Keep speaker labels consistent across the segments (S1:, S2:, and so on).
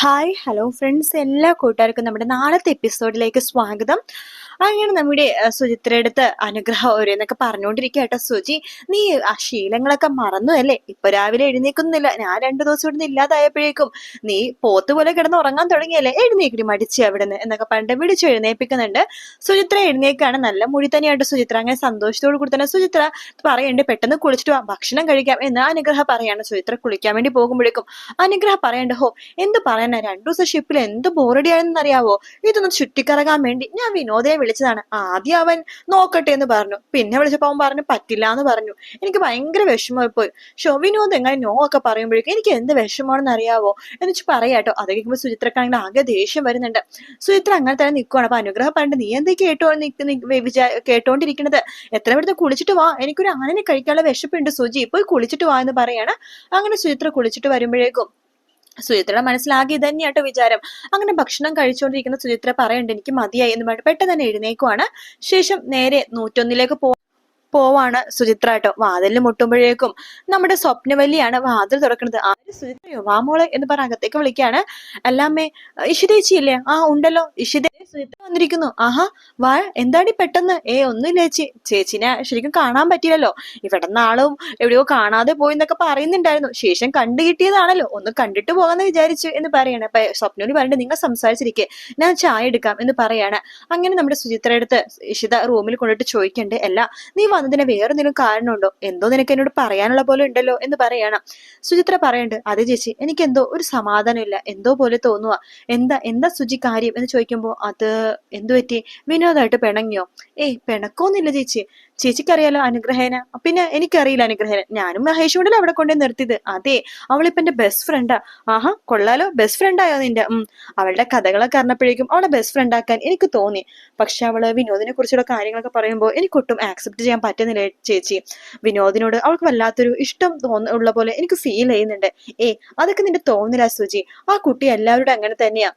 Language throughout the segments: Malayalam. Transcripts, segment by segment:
S1: ഹായ് ഹലോ ഫ്രണ്ട്സ് എല്ലാ കൂട്ടുകാർക്കും നമ്മുടെ നാളത്തെ എപ്പിസോഡിലേക്ക് സ്വാഗതം. അങ്ങനെ നമ്മുടെ സുചിത്ര സുചിത്രയുടെ അനുഗ്രഹം ഓരോന്നൊക്കെ പറഞ്ഞുകൊണ്ടിരിക്കുക കേട്ടോ. സുചി നീ ആ ശീലങ്ങളൊക്കെ മറന്നു അല്ലേ? ഇപ്പൊ രാവിലെ എഴുന്നേക്കുന്നില്ല ഞാൻ രണ്ടു ദിവസം ഇവിടുന്ന് ഇല്ലാതായപ്പോഴേക്കും നീ പോത്ത് പോലെ കിടന്ന് ഉറങ്ങാൻ തുടങ്ങിയല്ലേ? എഴുന്നേക്കിടി മടിച്ച് അവിടുന്ന് എന്നൊക്കെ പണ്ട് വിളിച്ച് എഴുന്നേപ്പിക്കുന്നുണ്ട് സുചിത്ര എഴുന്നേക്കാണ് നല്ല മുടി തന്നെയായിട്ട് സുചിത്ര. അങ്ങനെ സന്തോഷത്തോട് കൂടി തന്നെ സുചിത്ര പറയണ്ട് പെട്ടെന്ന് കുളിച്ചിട്ട് ഭക്ഷണം കഴിക്കാം എന്ന് അനുഗ്രഹ പറയാണ്. സുചിത്ര കുളിക്കാൻ വേണ്ടി പോകുമ്പോഴേക്കും അനുഗ്രഹ പറയണ്ട ഹോ എന്ത് പറയാനാ? രണ്ടു ദിവസം ഷിപ്പിൽ എന്ത് അറിയാവോ ഇതൊന്ന് ചുറ്റിക്കറങ്ങാൻ വേണ്ടി ഞാൻ വിനോദയെ വിളിച്ചതാണ്. ആദ്യം അവൻ നോക്കട്ടെ എന്ന് പറഞ്ഞു. പിന്നെ വിളിച്ചപ്പോൾ അവൻ പറഞ്ഞു പറ്റില്ല എന്ന് പറഞ്ഞു. എനിക്ക് ഭയങ്കര വിഷമമായി പോയി ഷോ വിനോദ് എങ്ങനെ നോ ഒക്കെ പറയുമ്പോഴേക്കും എനിക്ക് എന്ത് വിഷമമാണെന്ന് അറിയാവോ? എന്ന് വെച്ച് പറയാട്ടോ അത് കേൾക്കുമ്പോൾ സുചിത്രക്കാണെങ്കിൽ ആകെ ദേഷ്യം വരുന്നുണ്ട്. സുചിത്ര അങ്ങനെ തന്നെ നിൽക്കുവാണ് അപ്പൊ അനുഗ്രഹം പറഞ്ഞിട്ട് നീ എന്തേ കേട്ടോ കേട്ടോണ്ടിരിക്കണത്? എത്ര ഇവിടുത്തെ കുളിച്ചിട്ട് വാ. എനിക്കൊരു ആനനെ കഴിക്കാനുള്ള വിശപ്പുണ്ട് സുജി പോയി കുളിച്ചിട്ട് വാ എന്ന് പറയാണ്. അങ്ങനെ സുചിത്ര കുളിച്ചിട്ട് വരുമ്പോഴേക്കും സുചിത്രയുടെ മനസ്സിലാകെ തന്നെയാട്ടോ വിചാരം. അങ്ങനെ ഭക്ഷണം കഴിച്ചുകൊണ്ടിരിക്കുന്ന സുചിത്ര പറയണ്ട് എനിക്ക് മതിയായി എന്ന് പറഞ്ഞിട്ട് പെട്ടെന്ന് തന്നെ എഴുന്നേക്കുവാണ് ശേഷം നേരെ നൂറ്റൊന്നിലേക്ക് പോ പോവാണ് സുചിത്ര കേട്ടോ വാതിലിൽ മുട്ടുമ്പോഴേക്കും നമ്മുടെ സ്വപ്നവല്ലിയാണ് വാതിൽ തുറക്കുന്നത്. ആര് സുചിത്രയോ വാമോളെ എന്ന് പറഞ്ഞ അകത്തേക്ക് വിളിക്കുകയാണ്. അല്ലാമ്മേ ഇഷിതേച്ചിയില്ലേ? ആ ഉണ്ടല്ലോ ഇഷിത വന്നിരിക്കുന്നു. ആഹാ വാ എന്താടി പെട്ടെന്ന്? ഏ ഒന്നും ചേച്ചി. ചേച്ചിനെ ശരിക്കും കാണാൻ പറ്റിയില്ലല്ലോ. ഇവിടെ നാളും എവിടെയോ കാണാതെ പോയി എന്നൊക്കെ പറയുന്നുണ്ടായിരുന്നു. ശേഷം കണ്ടു കിട്ടിയതാണല്ലോ. ഒന്ന് കണ്ടിട്ട് പോകാന്ന് വിചാരിച്ചു എന്ന് പറയാണ്. അപ്പൊ സ്വപ്നോട് പറഞ്ഞിട്ട് നിങ്ങൾ സംസാരിച്ചിരിക്കെ. ഞാൻ ചായ എടുക്കാം എന്ന് പറയാണ്. അങ്ങനെ നമ്മുടെ സുചിത്ര അടുത്ത് ഇഷിത റൂമിൽ കൊണ്ടിട്ട് ചോദിക്കണ്ട്. അല്ല നീ വന്നതിന് വേറെ എന്തെങ്കിലും കാരണമുണ്ടോ? എന്തോ നിനക്ക് എന്നോട് പറയാനുള്ള പോലെ ഉണ്ടല്ലോ എന്ന് പറയണം. സുചിത്ര പറയണ്ട് അതെ ചേച്ചി. എനിക്ക് എന്തോ ഒരു സമാധാനം ഇല്ല എന്തോ പോലെ തോന്നുക എന്താ എന്താ സുചി കാര്യം എന്ന് ചോദിക്കുമ്പോ അത് എന്തു പറ്റി? വിനോദമായിട്ട് പിണങ്ങിയോ? ഏയ് പിണക്കോന്നില്ല ചേച്ചി. ചേച്ചിക്കറിയാലോ അനുഗ്രഹേന. പിന്നെ എനിക്കറിയില്ല അനുഗ്രഹേന. ഞാനും മഹേഷ് കൊണ്ടല്ലേ അവിടെ കൊണ്ടേ നിർത്തിയത്. അതെ അവളിപ്പോ എന്റെ ബെസ്റ്റ് ഫ്രണ്ടാ ആഹാ കൊള്ളാലോ. ബെസ്റ്റ് ഫ്രണ്ടായോ നിന്റെ ഉം. അവളുടെ കഥകളൊക്കെ അറിഞ്ഞപ്പോഴേക്കും അവളെ ബെസ്റ്റ് ഫ്രണ്ട് ആക്കാൻ എനിക്ക് തോന്നി. പക്ഷെ അവൾ വിനോദിനെ കുറിച്ചുള്ള കാര്യങ്ങളൊക്കെ പറയുമ്പോൾ എനിക്കൊട്ടും ആക്സെപ്റ്റ് ചെയ്യാൻ പറ്റുന്നില്ല ചേച്ചി. വിനോദിനോട് അവൾക്ക് വല്ലാത്തൊരു ഇഷ്ടം തോന്ന ഉള്ള പോലെ എനിക്ക് ഫീൽ ചെയ്യുന്നുണ്ട്. ഏ അതൊക്കെ നിന്റെ തോന്നില്ല സുജി ആ കുട്ടി എല്ലാവരോടും അങ്ങനെ തന്നെയാ.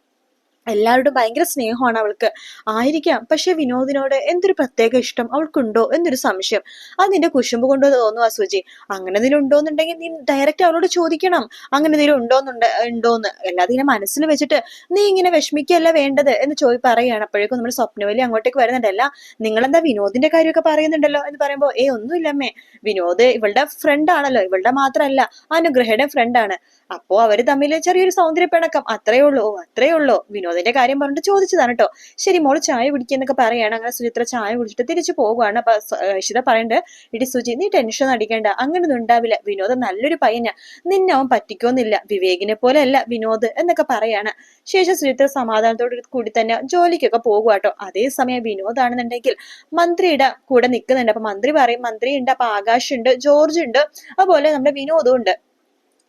S1: എല്ലാവരോടും ഭയങ്കര സ്നേഹമാണ് അവൾക്ക്. ആയിരിക്കാം. പക്ഷെ വിനോദിനോട് എന്തൊരു പ്രത്യേക ഇഷ്ടം അവൾക്കുണ്ടോ എന്നൊരു സംശയം. അത് നിന്റെ കുശുമ്പ് കൊണ്ടോ തോന്നുവാ സുജി അങ്ങനെ എന്തെങ്കിലും ഉണ്ടോന്നുണ്ടെങ്കിൽ നീ ഡയറക്റ്റ് അവളോട് ചോദിക്കണം. അങ്ങനെ എന്തെങ്കിലും ഉണ്ടോന്നുണ്ട് ഉണ്ടോന്ന്. അല്ലാതെ ഇങ്ങനെ മനസ്സിൽ വെച്ചിട്ട് നീ ഇങ്ങനെ വിഷമിക്കുകയല്ല വേണ്ടത് എന്ന് ചോദി പറയുകയാണ് അപ്പോഴേക്കും നമ്മുടെ സ്വപ്നവലി അങ്ങോട്ടേക്ക് വരുന്നുണ്ടല്ല നിങ്ങളെന്താ വിനോദിന്റെ കാര്യമൊക്കെ പറയുന്നുണ്ടല്ലോ എന്ന് പറയുമ്പോൾ ഏ ഒന്നുമില്ലമ്മേ വിനോദ് ഇവളുടെ ഫ്രണ്ട് ആണല്ലോ. ഇവളുടെ മാത്രമല്ല അനുഗ്രഹയുടെ ഫ്രണ്ട് ആണ്. അപ്പോ അവർ തമ്മിൽ ചെറിയൊരു സൗന്ദര്യ പിണക്കം അത്രേ ഉള്ളൂ ഓ, അത്രേ ഉള്ളൂ. വിനോദിന്റെ കാര്യം പറഞ്ഞിട്ട് ചോദിച്ചതാണ് കേട്ടോ ശരി മോൾ ചായ കുടിക്കുന്നൊക്കെ പറയാണ്. അങ്ങനെ സുചിത്ര ചായ കുടിച്ചിട്ട് തിരിച്ചു പോകുകയാണ് അപ്പൊ ഇഷിത പറയണ്ട് ഇടി സുചി നീ ടെൻഷൻ അടിക്കേണ്ട. അങ്ങനൊന്നും ഉണ്ടാവില്ല. വിനോദ് നല്ലൊരു പയ്യനാ. നിന്നെ അവൻ പറ്റിക്കൊന്നില്ല. വിവേകിനെ പോലെ അല്ല വിനോദ് എന്നൊക്കെ പറയാണ്. ശേഷം സുചിത്ര സമാധാനത്തോട് കൂടി തന്നെ ജോലിക്കൊക്കെ പോകുക കേട്ടോ അതേസമയം വിനോദാണെന്നുണ്ടെങ്കിൽ മന്ത്രിയുടെ കൂടെ നിൽക്കുന്നുണ്ട് അപ്പൊ മന്ത്രി പറയും മന്ത്രി ഉണ്ട് അപ്പൊ ആകാശ് ഉണ്ട് ജോർജ് ഉണ്ട്. അതുപോലെ നമ്മുടെ വിനോദും ഉണ്ട്.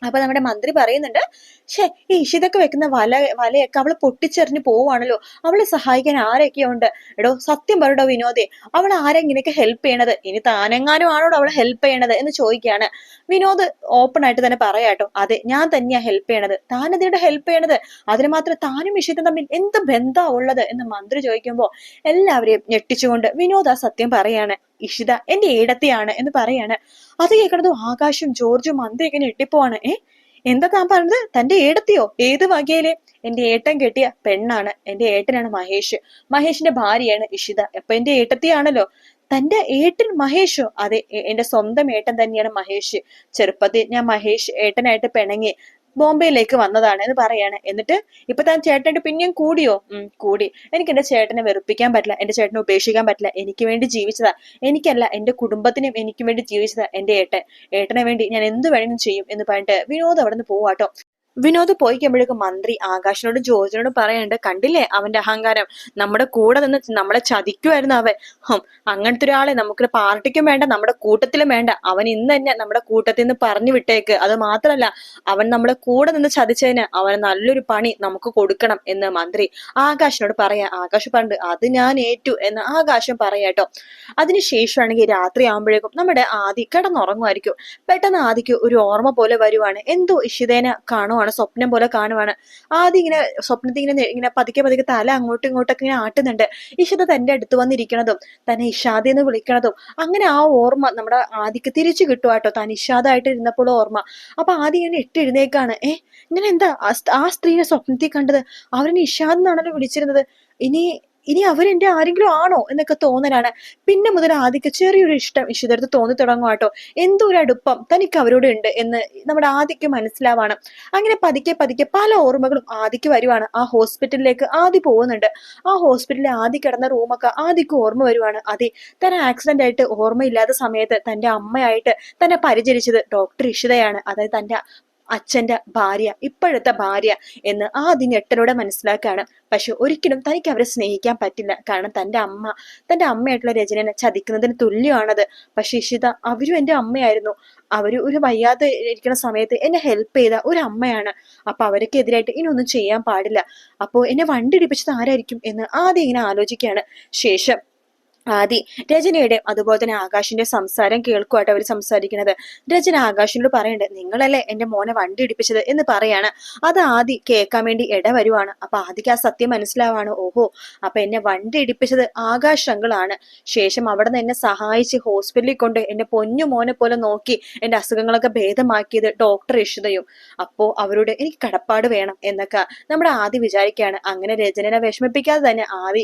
S1: അപ്പൊ നമ്മുടെ മന്ത്രി പറയുന്നുണ്ട് ഷേ ഈ ഇഷിതൊക്കെ വെക്കുന്ന വല വലയൊക്കെ അവൾ പൊട്ടിച്ചെറിഞ്ഞ് പോവാണല്ലോ. അവളെ സഹായിക്കാൻ ആരൊക്കെയോ ഉണ്ട് എടോ സത്യം പറയടോ വിനോദേ അവൾ ആരാ ഇങ്ങനെയൊക്കെ ഹെൽപ്പ് ചെയ്യണത്? ഇനി താനെങ്ങാനും ആണോടോ അവളെ ഹെൽപ്പ് ചെയ്യണത്? എന്ന് ചോദിക്കുകയാണ്. വിനോദ് ഓപ്പൺ ആയിട്ട് തന്നെ പറയാട്ടോ അതെ ഞാൻ തന്നെയാ ഹെൽപ്പ് ചെയ്യണത്. താൻ ഇതിയുടെ ഹെൽപ്പ് ചെയ്യണത്? അതിന് മാത്രം താനും ഇഷിതും തമ്മിൽ എന്ത് ബന്ധമാ ഉള്ളത്? എന്ന് മന്ത്രി ചോദിക്കുമ്പോ എല്ലാവരെയും ഞെട്ടിച്ചുകൊണ്ട് വിനോദ് ആ സത്യം പറയാണ്. ഇഷിത എന്റെ ഏടത്തെയാണ് എന്ന് പറയാണ്. അത് കേൾക്കണത് ആകാശും ജോർജും മന്ദ ഇങ്ങനെ ഇട്ടിപ്പോവാണ്. ഏ എന്താ താൻ പറഞ്ഞത്? തന്റെ ഏടത്തെയോ? ഏത് വകയിലെ? എന്റെ ഏട്ടൻ കെട്ടിയ പെണ്ണാണ്. എന്റെ ഏട്ടനാണ് മഹേഷ്. മഹേഷിന്റെ ഭാര്യയാണ് ഇഷിത. അപ്പൊ എന്റെ ഏട്ടത്തെയാണല്ലോ? തന്റെ ഏട്ടൻ മഹേഷോ? അതെ എന്റെ സ്വന്തം ഏട്ടൻ തന്നെയാണ് മഹേഷ്. ചെറുപ്പത്തിൽ ഞാൻ മഹേഷ് ഏട്ടനായിട്ട് പിണങ്ങി. ബോംബെയിലേക്ക് വന്നതാണ് എന്ന് പറയാണ്. എന്നിട്ട് ഇപ്പൊ താൻ ചേട്ടനായിട്ട് പിന്നെയും കൂടിയോ? ഉം കൂടി. എനിക്ക് എന്റെ ചേട്ടനെ വെറുപ്പിക്കാൻ പറ്റില്ല എന്റെ ചേട്ടനെ ഉപേക്ഷിക്കാൻ പറ്റില്ല എനിക്ക് വേണ്ടി ജീവിച്ചതാ. എനിക്കല്ല എന്റെ കുടുംബത്തിനും എനിക്ക് വേണ്ടി ജീവിച്ചതാ എന്റെ ഏട്ടൻ. ഏട്ടനെ വേണ്ടി ഞാൻ എന്ത് വേണമെങ്കിലും ചെയ്യും എന്ന് പറഞ്ഞിട്ട് വിനോദ് അവിടെ നിന്ന് പോവാട്ടോ. വിനോദ് പോയി കഴിയുമ്പോഴേക്കും മന്ത്രി ആകാശിനോടും ജോർജിനോടും പറയണ്ട് കണ്ടില്ലേ അവന്റെ അഹങ്കാരം? നമ്മുടെ കൂടെ നിന്ന് നമ്മളെ ചതിക്കുമായിരുന്നു അവൻ. അങ്ങനത്തെ ഒരാളെ നമുക്ക് പാർട്ടിക്കും വേണ്ട നമ്മുടെ കൂട്ടത്തിലും വേണ്ട. അവൻ ഇന്ന് തന്നെ നമ്മുടെ കൂട്ടത്തിൽ നിന്ന് പറഞ്ഞു വിട്ടേക്ക്. അത് മാത്രമല്ല അവൻ നമ്മുടെ കൂടെ നിന്ന് ചതിച്ചതിന് അവന് നല്ലൊരു പണി നമുക്ക് കൊടുക്കണം എന്ന് മന്ത്രി ആകാശിനോട് പറയാ. ആകാശ് പണ്ട് അത് ഞാൻ ഏറ്റു എന്ന് ആകാശം പറയാട്ടോ അതിനുശേഷമാണെങ്കിൽ രാത്രി ആകുമ്പോഴേക്കും നമ്മുടെ ആദി കിടന്നുറങ്ങുമായിരിക്കും. പെട്ടെന്ന് ആദിക്ക് ഒരു ഓർമ്മ പോലെ വരുവാണ്. എന്തോ ഇഷിതേനെ കാണുവാണ് കാണുവാണ് സ്വപ്നം പോലെ കാണുവാണ്. ആദ്യം ഇങ്ങനെ സ്വപ്നത്തിൽ ഇങ്ങനെ ഇങ്ങനെ പതുക്കെ പതുക്കെ തല അങ്ങോട്ടും ഇങ്ങോട്ടൊക്കെ ഇങ്ങനെ ആട്ടുന്നുണ്ട്. ഇഷിത തന്റെ അടുത്ത് വന്നിരിക്കണതും തന്നെ ഇഷാദി എന്ന് വിളിക്കണതും അങ്ങനെ ആ ഓർമ്മ നമ്മുടെ ആദിക്ക് തിരിച്ചു കിട്ടുവാട്ടോ താൻ ഇഷാദായിട്ട് ഇരുന്നപ്പോൾ ഓർമ്മ. അപ്പൊ ആദ്യം ഇങ്ങനെ ഇട്ട് എഴുന്നേക്കാണ് ഇങ്ങനെ എന്താ ആ സ്ത്രീനെ സ്വപ്നത്തിൽ കണ്ടത്? അവരെ ഇഷാദ് എന്നാണല്ലോ വിളിച്ചിരുന്നത്. ഇനി ഇനി അവരെന്റെ ആരെങ്കിലും ആണോ എന്നൊക്കെ തോന്നലാണ്. പിന്നെ മുതൽ ആദ്യക്ക് ചെറിയൊരു ഇഷ്ടം ഇഷിതടുത്ത് തോന്നി തുടങ്ങും കേട്ടോ എന്തോ ഒരു അടുപ്പം തനിക്ക് അവരോട് ഉണ്ട് എന്ന് നമ്മുടെ ആദ്യക്ക് മനസ്സിലാവാണ്. അങ്ങനെ പതുക്കെ പതുക്കെ പല ഓർമ്മകളും ആദ്യക്ക് വരുവാണ്. ആ ഹോസ്പിറ്റലിലേക്ക് ആദി പോകുന്നുണ്ട്. ആ ഹോസ്പിറ്റലിൽ ആദി കിടന്ന റൂമൊക്കെ ആദിക്ക് ഓർമ്മ വരുവാണ്. അതെ തന്നെ ആക്സിഡന്റ് ആയിട്ട് ഓർമ്മയില്ലാത്ത സമയത്ത് തന്റെ അമ്മയായിട്ട് തന്നെ പരിചരിച്ചത് ഡോക്ടർ ഇഷിതയാണ്. അതായത് തന്റെ അച്ഛന്റെ ഭാര്യ ഇപ്പോഴത്തെ ഭാര്യ എന്ന് ആദ്യം ഞെട്ടലോടെ മനസ്സിലാക്കുകയാണ്. പക്ഷെ ഒരിക്കലും തനിക്ക് അവരെ സ്നേഹിക്കാൻ പറ്റില്ല. കാരണം തന്റെ അമ്മ തന്റെ അമ്മയായിട്ടുള്ള രചനനെ ചതിക്കുന്നതിന് തുല്യമാണത്. പക്ഷെ ഇഷിത അവരും എന്റെ അമ്മയായിരുന്നു. അവർ ഒരു വയ്യാതെ ഇരിക്കുന്ന സമയത്ത് എന്നെ ഹെൽപ്പ് ചെയ്ത ഒരു അമ്മയാണ്. അപ്പൊ അവർക്ക് എതിരായിട്ട് ഇനി ഒന്നും ചെയ്യാൻ പാടില്ല. അപ്പോൾ എന്നെ വണ്ടി ഇടിപ്പിച്ചത് ആരായിരിക്കും എന്ന് ആദ്യം ഇങ്ങനെ ആലോചിക്കുകയാണ്. ശേഷം ആദി. രചനയുടെ അതുപോലെ തന്നെ ആകാശിന്റെ സംസാരം കേൾക്കുവായിട്ട് അവർ സംസാരിക്കുന്നത്. രചന ആകാശിനോട് പറയണ്ടേ നിങ്ങളല്ലേ എന്റെ മോനെ വണ്ടി ഇടിപ്പിച്ചത്? എന്ന് പറയാണ്. അത് ആദി കേൾക്കാൻ വേണ്ടി ഇട വരുവാണ്. അപ്പൊ ആദിക്ക് ആ സത്യം മനസ്സിലാവാണ്. ഓഹോ അപ്പൊ എന്നെ വണ്ടി ഇടിപ്പിച്ചത് ആകാശ് ശേഷം അവിടെ നിന്ന് എന്നെ സഹായിച്ച് ഹോസ്പിറ്റലിൽ കൊണ്ട് എന്റെ പൊന്നു മോനെ പോലെ നോക്കി എന്റെ അസുഖങ്ങളൊക്കെ ഭേദമാക്കിയത് ഡോക്ടർ ഇഷിതയും. അപ്പോ അവരോട് എനിക്ക് കടപ്പാട് വേണം എന്നൊക്കെ നമ്മുടെ ആദി വിചാരിക്കുകയാണ്. അങ്ങനെ രചനനെ വിഷമിപ്പിക്കാതെ തന്നെ ആദി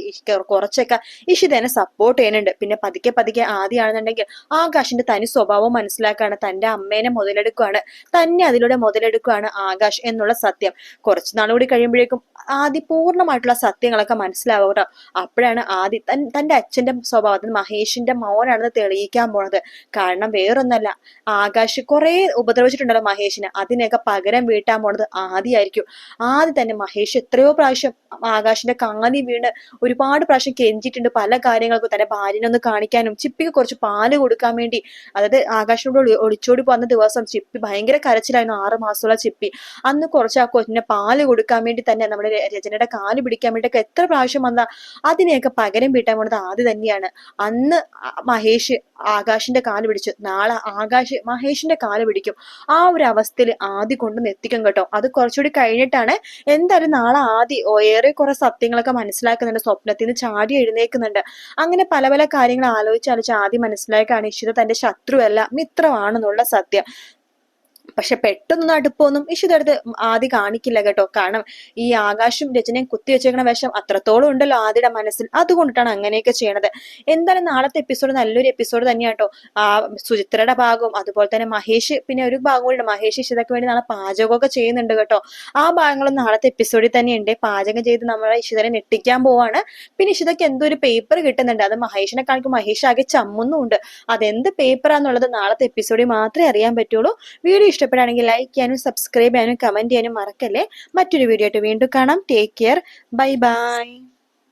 S1: കുറച്ചൊക്കെ ഇഷിതനെ സപ്പോർട്ട് സപ്പോർട്ട് ചെയ്യുന്നുണ്ട്. പിന്നെ പതുക്കെ പതുക്കെ ആദ്യമാണെന്നുണ്ടെങ്കിൽ ആകാശിന്റെ തനി സ്വഭാവം മനസ്സിലാക്കാണ്. തന്റെ അമ്മേനെ മുതലെടുക്കുകയാണ് തന്നെ അതിലൂടെ മുതലെടുക്കുകയാണ് ആകാശ് എന്നുള്ള സത്യം. കുറച്ച് നാളുകൂടി കഴിയുമ്പോഴേക്കും ആദ്യ പൂർണമായിട്ടുള്ള സത്യങ്ങളൊക്കെ മനസ്സിലാവുക അപ്പോഴാണ് ആദ്യ തന്റെ അച്ഛന്റെ സ്വഭാവത്തിന് മഹേഷിന്റെ മോനാണെന്ന് തെളിയിക്കാൻ പോണത്. കാരണം വേറൊന്നല്ല ആകാശ് കുറെ ഉപദ്രവിച്ചിട്ടുണ്ടല്ലോ മഹേഷിനെ. അതിനെയൊക്കെ പകരം വീട്ടാൻ പോണത് ആദ്യമായിരിക്കും ആദ്യം തന്നെ മഹേഷ് എത്രയോ പ്രാവശ്യം ആകാശിന്റെ കാലി വീണ് ഒരുപാട് പ്രാവശ്യം കെഞ്ചിട്ടുണ്ട് പല കാര്യങ്ങൾക്കും തന്റെ ഭാര്യനെ ഒന്ന് കാണിക്കാനും ചിപ്പിക്ക് കുറച്ച് പാൽ കൊടുക്കാൻ വേണ്ടി അതായത് ആകാശിനോട് ഒളിച്ചോടി പോകുന്ന ദിവസം ചിപ്പി ഭയങ്കര കരച്ചിലായിരുന്നു ആറ് മാസമുള്ള ചിപ്പി. അന്ന് കുറച്ച് ആ കൊച്ചിനെ പാൽ കൊടുക്കാൻ വേണ്ടി തന്നെ നമ്മുടെ രചനയുടെ കാൽ പിടിക്കാൻ വേണ്ടിയൊക്കെ എത്ര പ്രാവശ്യം വന്ന അതിനെയൊക്കെ പകരം വീട്ടാൻ പോണത് ആദ്യം തന്നെയാണ്. അന്ന് മഹേഷ് ആകാശിന്റെ കാൽ പിടിച്ചു. നാളെ ആകാശ് മഹേഷിന്റെ കാൽ പിടിക്കും. ആ ഒരു അവസ്ഥയിൽ ആദ്യം കൊണ്ടുവന്ന് എത്തിക്കും കേട്ടോ. അത് കുറച്ചുകൂടി കഴിഞ്ഞിട്ടാണ് എന്തായാലും നാളെ ആദ്യം ഏറെ കുറെ സത്യങ്ങളൊക്കെ മനസ്സിലാക്കുന്നുണ്ട്. സ്വപ്നത്തിൽ നിന്ന് ചാടി എഴുന്നേക്കുന്നുണ്ട് അങ്ങനെ പല പല കാര്യങ്ങൾ ആലോചിച്ച് ആദ്യം മനസ്സിലായി കാണിച്ചത് തന്റെ ശത്രുവല്ല മിത്രമാണെന്നുള്ള സത്യം. പക്ഷെ പെട്ടെന്ന് അടുപ്പൊന്നും ഇഷിതടുത്ത് ആദ്യം കാണിക്കില്ല കേട്ടോ. കാരണം ഈ ആകാശം രചനയും കുത്തിവെച്ചേക്കണ വേഷം അത്രത്തോളം ഉണ്ടല്ലോ ആദ്യയുടെ മനസ്സിൽ. അതുകൊണ്ടിട്ടാണ് അങ്ങനെയൊക്കെ ചെയ്യണത്. എന്തായാലും നാളത്തെ എപ്പിസോഡ് നല്ലൊരു എപ്പിസോഡ് തന്നെയാണ് കേട്ടോ. ആ സുചിത്രയുടെ ഭാഗവും അതുപോലെ തന്നെ മഹേഷ് പിന്നെ ഒരു ഭാഗം കൂടി മഹേഷ് ഇഷിതയ്ക്ക് വേണ്ടി നാളെ പാചകമൊക്കെ ചെയ്യുന്നുണ്ട് കേട്ടോ. ആ ഭാഗങ്ങളും നാളത്തെ എപ്പിസോഡിൽ തന്നെ ഉണ്ട് പാചകം ചെയ്ത് നമ്മളെ ഇഷിതനെ ഞെട്ടിക്കാൻ പോവാണ്. പിന്നെ ഇഷിതയ്ക്ക് എന്തോ ഒരു പേപ്പർ കിട്ടുന്നുണ്ട്. അത് മഹേഷിനെ കാണിക്കും മഹേഷ് ആകെ ചമ്മുന്നുണ്ട് അതെന്ത് പേപ്പറാന്നുള്ളത് നാളത്തെ എപ്പിസോഡിൽ മാത്രമേ അറിയാൻ പറ്റുള്ളൂ. വീഡിയോ ഇഷ്ടപ്പെടുകയാണെങ്കിൽ ലൈക്ക് ചെയ്യാനും സബ്സ്ക്രൈബ് ചെയ്യാനും കമന്റ് ചെയ്യാനും മറക്കല്ലേ. മറ്റൊരു വീഡിയോ ആയിട്ട് വീണ്ടും കാണാം. Take care bye bye